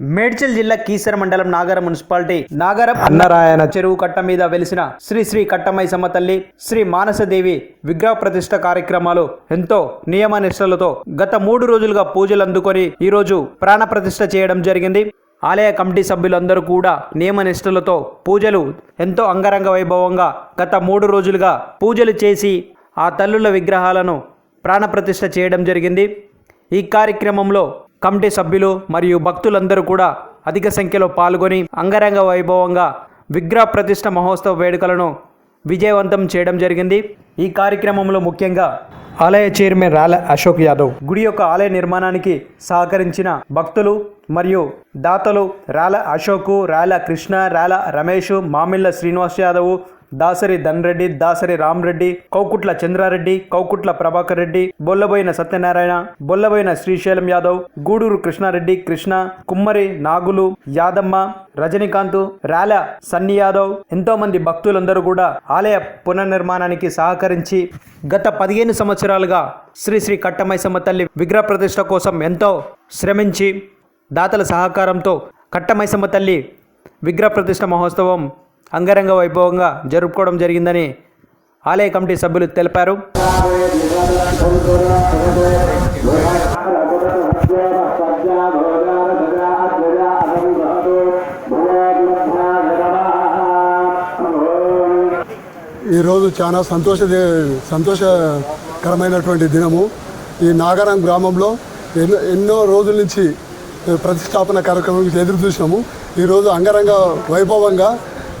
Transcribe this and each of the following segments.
మేడ్చల్ జిల్లా కీసర మండలం నాగరం మున్సిపాలిటీ నాగరం అన్నరాయణ చెరువు కట్ట మీద వెలిసిన శ్రీ శ్రీ కట్టమైసమ్మ తల్లి శ్రీ మానసదేవి విగ్రహ ప్రతిష్ట కార్యక్రమాలు ఎంతో నియమ నిష్టలతో గత మూడు రోజులుగా పూజలు అందుకొని ఈరోజు ప్రాణ ప్రతిష్ట చేయడం జరిగింది. ఆలయ కమిటీ సభ్యులందరూ కూడా నియమ నిష్టలతో పూజలు ఎంతో అంగరంగ వైభవంగా గత మూడు రోజులుగా పూజలు చేసి ఆ తల్లుల విగ్రహాలను ప్రాణప్రతిష్ఠ చేయడం జరిగింది. ఈ కార్యక్రమంలో కమిటీ సభ్యులు మరియు భక్తులందరూ కూడా అధిక సంఖ్యలో పాల్గొని అంగరంగ వైభవంగా విగ్రహ ప్రతిష్ఠ మహోత్సవ వేడుకలను విజయవంతం చేయడం జరిగింది. ఈ కార్యక్రమంలో ముఖ్యంగా ఆలయ చైర్మన్ రాల అశోక్ యాదవ్ గుడి యొక్క ఆలయ నిర్మాణానికి సహకరించిన భక్తులు మరియు దాతలు రాల అశోకు రాల కృష్ణ రాల రమేష్ మామిళ్ళ శ్రీనివాస్ యాదవ్ దాసరి ధన్రెడ్డి దాసరి రామ్రెడ్డి కౌకుట్ల చంద్రారెడ్డి కౌకుట్ల ప్రభాకర్ రెడ్డి బొల్లబోయిన సత్యనారాయణ బొల్లబోయిన శ్రీశైలం యాదవ్ గూడూరు కృష్ణారెడ్డి కృష్ణ కుమ్మరి నాగులు యాదమ్మ రజనీకాంత్ రాల సన్ని యాదవ్ ఎంతో మంది భక్తులందరూ కూడా ఆలయ పునర్నిర్మాణానికి సహకరించి గత పదిహేను సంవత్సరాలుగా శ్రీ శ్రీ కట్టమైసమ్మ తల్లి విగ్రహ ప్రతిష్ట కోసం ఎంతో శ్రమించి దాతల సహకారంతో కట్టమైసమ్మ తల్లి విగ్రహ ప్రతిష్ట మహోత్సవం అంగరంగ వైభవంగా జరుపుకోవడం జరిగిందని ఆలయ కమిటీ సభ్యులు తెలిపారు. ఈరోజు చాలా సంతోష సంతోషకరమైనటువంటి దినము. ఈ నాగరం గ్రామంలో ఎన్నో ఎన్నో రోజుల నుంచి ప్రతిష్టాపన కార్యక్రమం ఎదురు చూసినాము ఈరోజు అంగరంగ వైభవంగా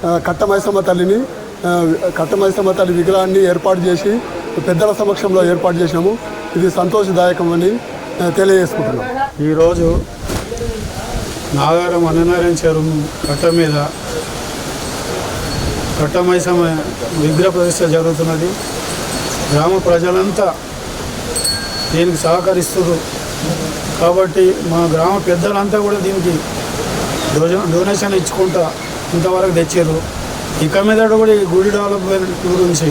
ఆ, కట్టమైసమ్మ తల్లిని ఆ, కట్టమైసమ్మ తల్లి విగ్రహాన్ని ఏర్పాటు చేసి పెద్దల సమక్షంలో ఏర్పాటు చేసినాము. ఇది సంతోషదాయకమని తెలియజేసుకుంటున్నాం. ఈరోజు నాగారం అన్ననారాయణ చెరువు కట్ట మీద కట్టమైసమ్మ విగ్రహ ప్రతిష్ట జరుగుతున్నది. గ్రామ ప్రజలంతా దీనికి సహకరిస్తున్నారు కాబట్టి మా గ్రామ పెద్దలంతా కూడా దీనికి డొనేషన్ ఇచ్చుకుంటా ఇంతవరకు తెచ్చారు. ఇక మీద కూడా ఈ గుడి డెవలప్మెంట్ గురించి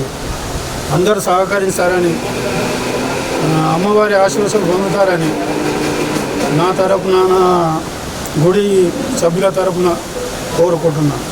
అందరూ సహకరిస్తారని అమ్మవారి ఆశీర్వసం పొందుతారని నా తరపున నా గుడి సభ్యుల తరపున కోరుకుంటున్నాను